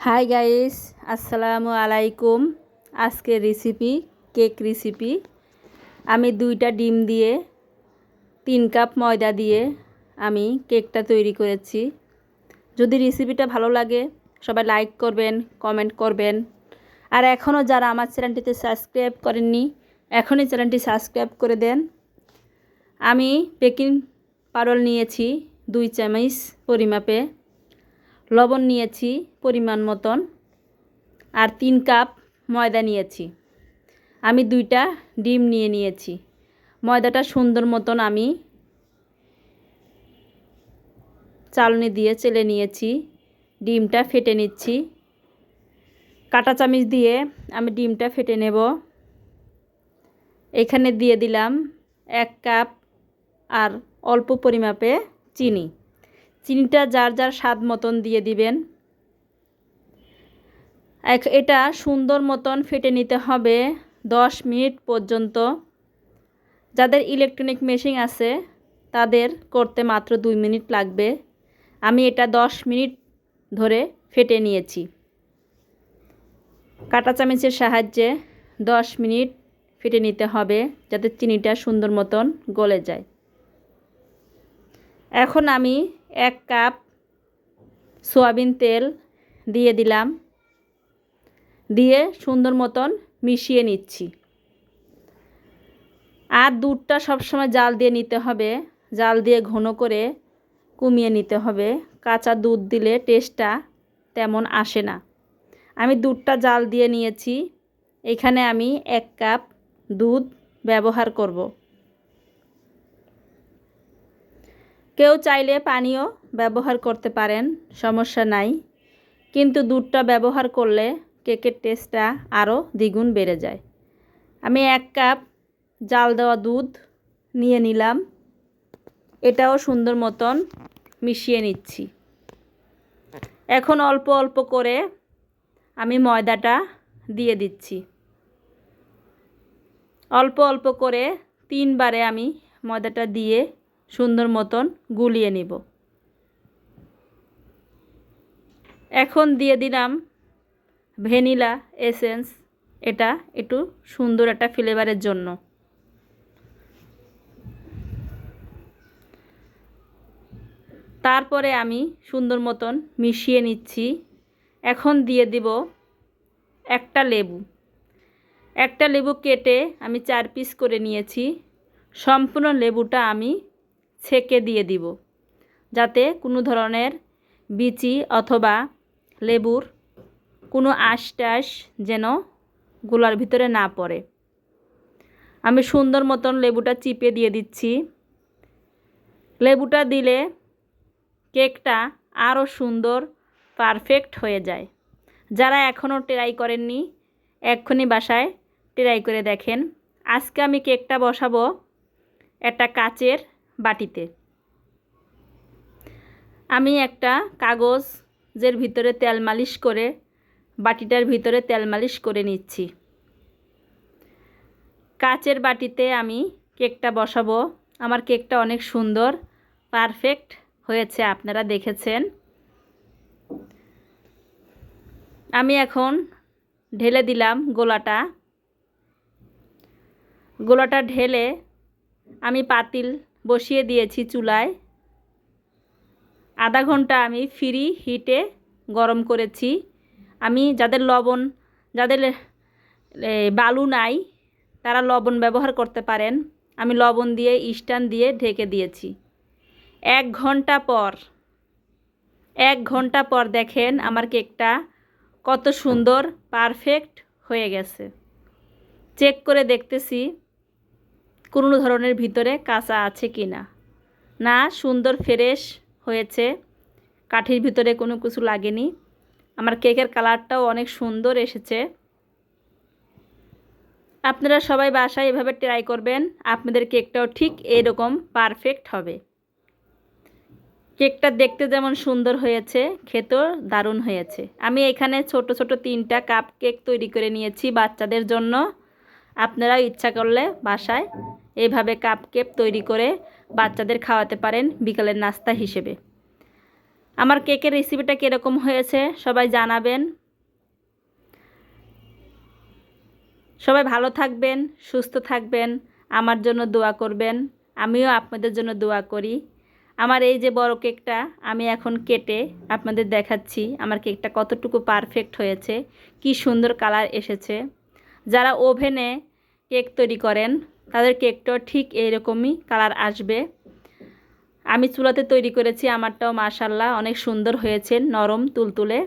Hi guys আসসালামু আলাইকুম আজকের রেসিপি কেক রেসিপি আমি দুইটা ডিম দিয়ে, তিন কাপ ময়দা দিয়ে আমি কেকটা তৈরি করেছি। যদি রেসিপিটা ভালো লাগে, সবাই লাইক করবেন কমেন্ট করবেন। আর এখনও যারা আমার চ্যানেলটিতে সাবস্ক্রাইব করেননি, এখনই চ্যানেলটি সাবস্ক্রাইব করে দেন। আমি বেকিং পাউডার নিয়েছি দুই চামচ পরিমাপে। লবণ নিয়েছি পরিমাণ মতন আর তিন কাপ ময়দা নিয়েছি। আমি দুইটা ডিম নিয়ে নিয়েছি। ময়দাটা সুন্দর মতন আমি চালনি দিয়ে চেলে নিয়েছি। ডিমটা ফেটে নিচ্ছি। কাটা চামিচ দিয়ে আমি ডিমটা ফেটে নেব। এখানে দিয়ে দিলাম এক কাপ আর অল্প পরিমাপে চিনি। চিনিটা যার যার স্বাদ মতন দিয়ে দিবেন। এটা সুন্দর মতন ফেটে নিতে হবে দশ মিনিট পর্যন্ত। যাদের ইলেকট্রনিক মেশিন আছে, তাদের করতে মাত্র দুই মিনিট লাগবে। আমি এটা দশ মিনিট ধরে ফেটে নিয়েছি। কাটা চামচের সাহায্যে দশ মিনিট ফেটে নিতে হবে যাতে চিনিটা সুন্দর মতন গলে যায়। এখন আমি এক কাপ সয়াবিন তেল দিয়ে দিলাম। দিয়ে সুন্দর মতন মিশিয়ে নিচ্ছি। আর দুধটা সবসময় জাল দিয়ে নিতে হবে। জাল দিয়ে ঘন করে কমিয়ে নিতে হবে। কাঁচা দুধ দিলে টেস্টটা তেমন আসে না। আমি দুধটা জাল দিয়ে নিয়েছি। এখানে আমি এক কাপ দুধ ব্যবহার করব। কেউ চাইলে পানীয় ব্যবহার করতে পারেন, সমস্যা নাই। কিন্তু দুধটা ব্যবহার করলে কেকের টেস্টটা আরও দ্বিগুণ বেড়ে যায়। আমি এক কাপ জাল দেওয়া দুধ নিয়ে নিলাম। এটাও সুন্দর মতন মিশিয়ে নিচ্ছি। এখন অল্প অল্প করে আমি ময়দাটা দিয়ে দিচ্ছি। অল্প অল্প করে তিনবারে আমি ময়দাটা দিয়ে সুন্দর মতন গুলিয়ে নিব। এখন দিয়ে দিলাম ভ্যানিলা এসেন্স। এটা একটু সুন্দর একটা ফ্লেভারের জন্য। তারপরে আমি সুন্দর মতন মিশিয়ে নিচ্ছি। এখন দিয়ে দিব একটা লেবু। একটা লেবু কেটে আমি চার পিস করে নিয়েছি। সম্পূর্ণ লেবুটা আমি ছেঁকে দিয়ে দিব। যাতে কোনো ধরনের বিচি অথবা লেবুর কোনো আশটাশ যেন গোলার ভিতরে না পড়ে। আমি সুন্দর মতন লেবুটা চিপে দিয়ে দিচ্ছি। লেবুটা দিলে কেকটা আরও সুন্দর, পারফেক্ট হয়ে যায়। যারা এখনও ট্রাই করেননি, এক্ষুনি বাসায় ট্রাই করে দেখেন। আজকে আমি কেকটা বসাবো একটা কাচের বাটিতে। আমি একটা কাগজের ভিতরে তেল মালিশ করে বাটিটার ভিতরে তেল মালিশ করে নিচ্ছি। কাচের বাটিতে আমি কেকটা বসাবো। আমার কেকটা অনেক সুন্দর, পারফেক্ট হয়েছে, আপনারা দেখেছেন। আমি এখন ঢেলে দিলাম গোলাটা। গোলাটা ঢেলে আমি পাতিল বসিয়ে দিয়েছি চুলায়। আধা ঘণ্টা আমি ফ্রি হিটে গরম করেছি। আমি যাদের লবণ, যাদের বালু নাই, তারা লবণ ব্যবহার করতে পারেন। আমি লবণ দিয়ে স্ট্যান্ড দিয়ে ঢেকে দিয়েছি। এক ঘণ্টা পর, এক ঘণ্টা পর দেখেন আমার কেকটা কত সুন্দর পারফেক্ট হয়ে গেছে। চেক করে দেখতেছি। কোনো ধরনের ভিতরে কাঁচা আছে কি না? না, সুন্দর, ফ্রেশ হয়েছে। কাঠির ভিতরে কোনো কিছু লাগেনি। আমার কেকের কালারটাও অনেক সুন্দর এসেছে। আপনারা সবাই বাসায় এভাবে ট্রাই করবেন। আপনাদের কেকটাও ঠিক এরকম পারফেক্ট হবে। কেকটা দেখতে যেমন সুন্দর হয়েছে, খেতেও দারুণ হয়েছে। আমি এখানে ছোট ছোট তিনটা কাপ কেক তৈরি করে নিয়েছি বাচ্চাদের জন্য। আপনারাও ইচ্ছা করলে বাসায় এইভাবে কাপ কেক তৈরি করে বাচ্চাদের খাওয়াতে পারেন বিকালের নাস্তা হিসেবে। আমার কেকের রেসিপিটা কীরকম হয়েছে সবাই জানাবেন। সবাই ভালো থাকবেন, সুস্থ থাকবেন, আমার জন্য দোয়া করবেন, আমিও আপনাদের জন্য দোয়া করি। আমার এই যে বড় কেকটা আমি এখন কেটে আপনাদের দেখাচ্ছি আমার কেকটা কতটুকু পারফেক্ট হয়েছে, কি সুন্দর কালার এসেছে। যারা ওভেনে কেক তৈরি করেন তাদের কেকটাও ঠিক এইরকমই কালার আসবে। আমি চুলাতে তৈরি করেছি আমারটাও মাশাল্লাহ অনেক সুন্দর হয়েছে, নরম, তুলতুলে।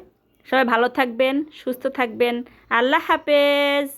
সবাই ভালো থাকবেন, সুস্থ থাকবেন। আল্লাহ হাফেজ।